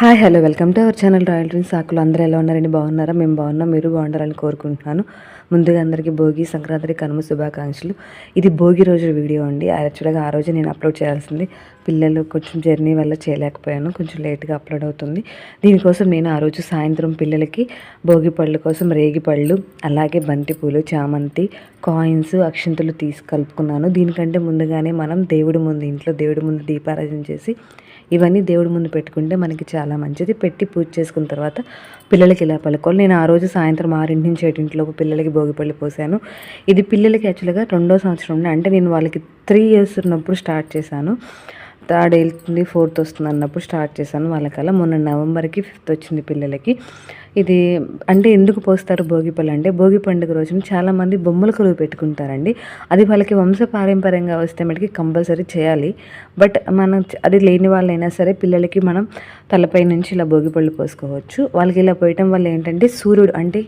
Hi hello welcome to our channel royal dreams. ఆకులు అందరూ ఎలా ఉన్నారండి? బాగున్నారా? మేము బాగున్నాం మీరు బాగుండాలని కోరుకుంటున్నాను. ముందుగా అందరికీ భోగి సంక్రాంతి కనుమ శుభాకాంక్షలు. ఇది భోగి రోజు వీడియో అండి. యాక్చువల్గా ఆ రోజు నేను అప్లోడ్ చేయాల్సింది. పిల్లలు కొంచెం జర్నీ వల్ల చేయలేకపోయాను. కొంచెం లేట్గా అప్లోడ్ అవుతుంది. దీనికోసం నేను ఆ రోజు సాయంత్రం పిల్లలకి భోగి పళ్ళు కోసం రేగి పళ్ళు అలాగే బంతిపూలు చామంతి కాయిన్స్ అక్షంతులు తీసి కలుపుకున్నాను. దీనికంటే ముందుగానే మనం దేవుడి ముందు ఇంట్లో దేవుడి ముందు దీపారాధన చేసి ఇవన్నీ దేవుడి ముందు పెట్టుకుంటే మనకి చాలా మంచిది. పెట్టి పూజ చేసుకున్న తర్వాత పిల్లలకి ఇలా పలుకోవాలి? నేను ఆ రోజు సాయంత్రం ఆరింటి నుంచి ఏడింటిలోపు పిల్లలకి భోగిపల్లి పోసాను. ఇది పిల్లలకి యాక్చువల్గా రెండో సంవత్సరం అంటే నేను వాళ్ళకి త్రీ ఇయర్స్ ఉన్నప్పుడు స్టార్ట్ చేశాను. థర్డ్ వెళ్తుంది ఫోర్త్ వస్తుంది అన్నప్పుడు స్టార్ట్ చేశాను వాళ్ళకల్లా మొన్న నవంబర్కి ఫిఫ్త్ వచ్చింది పిల్లలకి. ఇది అంటే ఎందుకు పోస్తారు భోగి పళ్ళు అంటే భోగి పండుగ రోజున చాలామంది బొమ్మల కొలువు పెట్టుకుంటారండి. అది వాళ్ళకి వంశ పారంపర్యంగా వస్తే మటుకి కంపల్సరీ చేయాలి. బట్ మనం అది లేని వాళ్ళైనా సరే పిల్లలకి మనం తలపై నుంచి ఇలా భోగి పళ్ళు పోసుకోవచ్చు. వాళ్ళకి ఇలా పోయటం వల్ల ఏంటంటే సూర్యుడు అంటే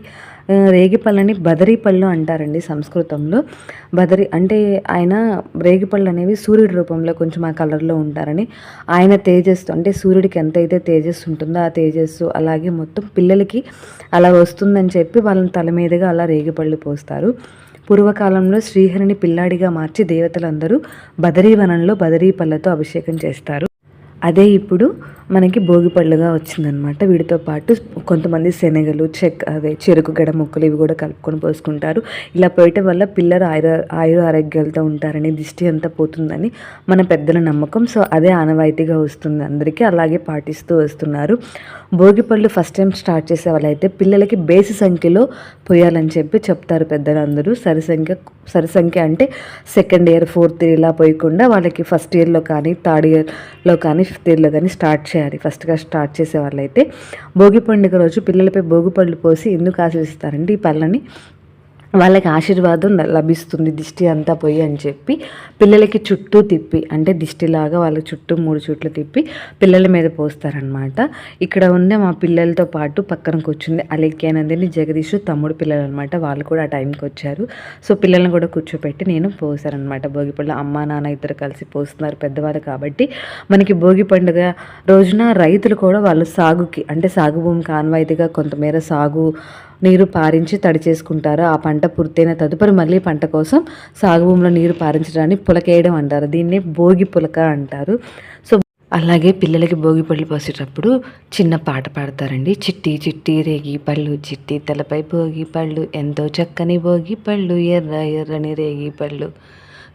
రేగిపళ్ళని బదరీ పళ్ళు అంటారండి సంస్కృతంలో. బదరి అంటే ఆయన రేగిపళ్ళు అనేవి సూర్యుడి రూపంలో కొంచెం ఆ కలర్లో ఉంటారని. ఆయన తేజస్సు అంటే సూర్యుడికి ఎంతైతే తేజస్సు ఉంటుందో ఆ తేజస్సు అలాగే మొత్తం పిల్లలకి అలా వస్తుందని చెప్పి వాళ్ళని తల మీదుగా అలా రేగిపళ్ళు పోస్తారు. పూర్వకాలంలో శ్రీహరిని పిల్లాడిగా మార్చి దేవతలందరూ బదరీవనంలో బదరీ పళ్ళతో అభిషేకం చేస్తారు. అదే ఇప్పుడు మనకి భోగి పళ్ళుగా వచ్చిందనమాట వీటితో పాటు కొంతమంది శనగలు చెక్ అదే చెరుకు గడ ముక్కలు ఇవి కూడా కలుపుకొని పోసుకుంటారు. ఇలా పోయటం వల్ల పిల్లలు ఆయుర ఆయుర ఆరోగ్యాలతో ఉంటారని దిష్టి అంతా పోతుందని మన పెద్దల నమ్మకం. సో అదే ఆనవాయితీగా వస్తుంది అందరికీ. అలాగే పాటిస్తూ వస్తున్నారు. భోగి పళ్ళు ఫస్ట్ టైం స్టార్ట్ చేసే వాళ్ళైతే పిల్లలకి బేసి సంఖ్యలో పోయాలని చెప్పి చెప్తారు పెద్దలందరూ సరి సంఖ్య సరి సంఖ్య అంటే సెకండ్ ఇయర్ ఫోర్త్ ఇయర్ ఇలా పోయకుండా వాళ్ళకి ఫస్ట్ ఇయర్లో కానీ థర్డ్ ఇయర్లో కానీ ఫిఫ్త్ కానీ స్టార్ట్ చేయాలి. ఫస్ట్గా స్టార్ట్ చేసే వాళ్ళైతే భోగి పండుగ రోజు పిల్లలపై భోగి పళ్ళు పోసి ఎందుకు ఆశిస్తారంటే ఈ పళ్ళని వాళ్ళకి ఆశీర్వాదం లభిస్తుంది దిష్టి అంతా పోయి అని చెప్పి పిల్లలకి చుట్టూ తిప్పి అంటే దిష్టిలాగా వాళ్ళ చుట్టూ మూడు చుట్లు తిప్పి పిల్లల మీద పోస్తారనమాట ఇక్కడ ఉండే మా పిల్లలతో పాటు పక్కన కూర్చుంది అలెక్యానందిని జగదీష్ తమ్ముడు పిల్లలు అనమాట వాళ్ళు కూడా ఆ టైంకి వచ్చారు. సో పిల్లల్ని కూడా కూర్చోపెట్టి నేను పోసారనమాట భోగి పండుగ అమ్మ నాన్న ఇద్దరు కలిసి పోస్తున్నారు పెద్దవాళ్ళు కాబట్టి. మనకి భోగి పండుగ రోజున రైతులు కూడా వాళ్ళు సాగుకి అంటే సాగు భూమికి ఆన్వాయితీగా కొంతమేర సాగు నీరు పారించి తడి చేసుకుంటారు. ఆ పంట పూర్తయిన తదుపరి మళ్ళీ పంట కోసం సాగు భూమిలో నీరు పారించడాన్ని పులకేయడం అంటారు. దీన్ని భోగి పులక అంటారు. సో అలాగే పిల్లలకి భోగి పళ్ళు పోసేటప్పుడు చిన్న పాట పాడతారండి. చిట్టి చిట్టి రేగి పళ్ళు చిట్టి తలపై భోగి పళ్ళు ఎంతో చక్కని భోగి పళ్ళు ఎర్ర ఎర్రని రేగి పళ్ళు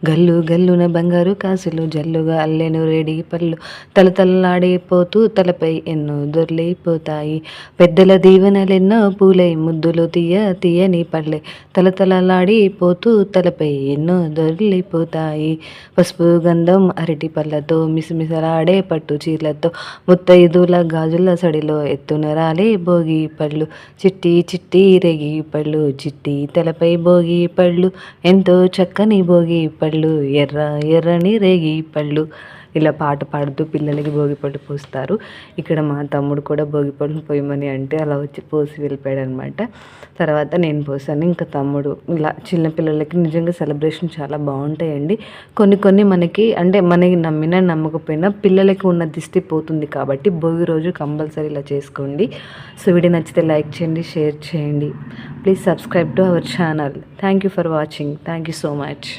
గల్లు గల్లున బంగారు కాసులు జల్లుగా అల్లెను రేడి పళ్ళు. తలతల్లాడిపోతూ తలపై ఎన్నో దొర్లైపోతాయి. పెద్దల దీవెనలెన్నో పూలై ముద్దులు తీయ తీయని పళ్ళే. తలతలలాడిపోతూ తలపై ఎన్నో దొర్లిపోతాయి. పసుపు గంధం అరటి పళ్ళతో మిసమిసలాడే పట్టు చీరలతో ముత్తైదుల గాజుల సడిలో ఎత్తున రాలే భోగి పళ్ళు. చిట్టి చిట్టి రేగి పళ్ళు చిట్టి తలపై భోగి పళ్ళు. ఎంతో చక్కని భోగి పళ్ళు పళ్ళు ఎర్ర ఎర్రని రేగి పళ్ళు ఇలా పాట పాడుతూ పిల్లలకి భోగిపళ్ళు పోస్తారు. ఇక్కడ మా తమ్ముడు కూడా భోగిపళ్ళు పోయమని అంటే అలా వచ్చి పోసి వెళ్ళిపోయాడు అనమాట తర్వాత నేను పోసాను. ఇంకా తమ్ముడు ఇలా చిన్నపిల్లలకి నిజంగా సెలబ్రేషన్ చాలా బాగుంటాయండి. కొన్ని కొన్ని మనకి అంటే మనకి నమ్మినా నమ్మకపోయినా పిల్లలకి ఉన్న దిష్టి పోతుంది కాబట్టి భోగి రోజు కంపల్సరీ ఇలా చేసుకోండి. సో వీడియో నచ్చితే లైక్ చేయండి షేర్ చేయండి. Please subscribe to our channel. Thank you for watching thank you so much